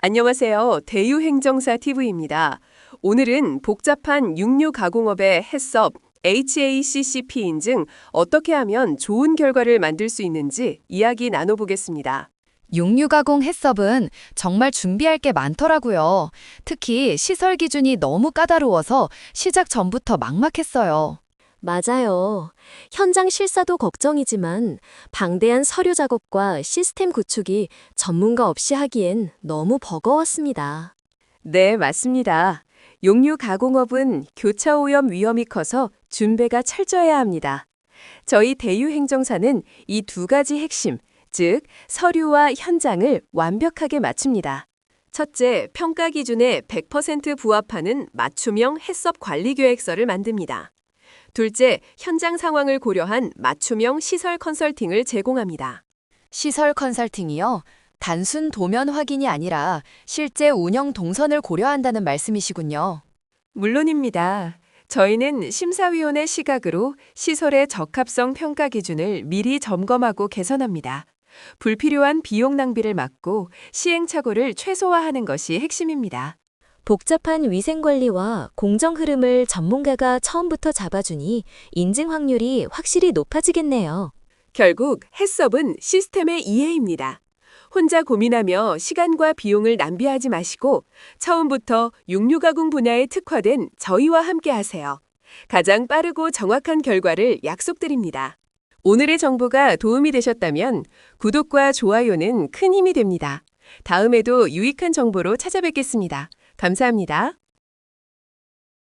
안녕하세요. 대유행정사 TV입니다. 오늘은 복잡한 육류 가공업의 해썹 HACCP 인증 어떻게 하면 좋은 결과를 만들 수 있는지 이야기 나눠보겠습니다. 육류 가공 해썹은 정말 준비할 게 많더라고요. 특히 시설 기준이 너무 까다로워서 시작 전부터 막막했어요. 맞아요. 현장 실사도 걱정이지만 방대한 서류 작업과 시스템 구축이 전문가 없이 하기엔 너무 버거웠습니다. 네, 맞습니다. 용류 가공업은 교차 오염 위험이 커서 준비가 철저해야 합니다. 저희 대유행정사는 이 두 가지 핵심, 즉 서류와 현장을 완벽하게 맞춥니다. 첫째, 평가 기준에 100% 부합하는 맞춤형 해썹 관리 계획서를 만듭니다. 둘째, 현장 상황을 고려한 맞춤형 시설 컨설팅을 제공합니다. 시설 컨설팅이요. 단순 도면 확인이 아니라 실제 운영 동선을 고려한다는 말씀이시군요. 물론입니다. 저희는 심사위원의 시각으로 시설의 적합성 평가 기준을 미리 점검하고 개선합니다. 불필요한 비용 낭비를 막고 시행착오를 최소화하는 것이 핵심입니다. 복잡한 위생 관리와 공정 흐름을 전문가가 처음부터 잡아주니 인증 확률이 확실히 높아지겠네요. 결국 해썹은 시스템의 이해입니다. 혼자 고민하며 시간과 비용을 낭비하지 마시고 처음부터 육류 가공 분야에 특화된 저희와 함께 하세요. 가장 빠르고 정확한 결과를 약속드립니다. 오늘의 정보가 도움이 되셨다면 구독과 좋아요는 큰 힘이 됩니다. 다음에도 유익한 정보로 찾아뵙겠습니다. 감사합니다.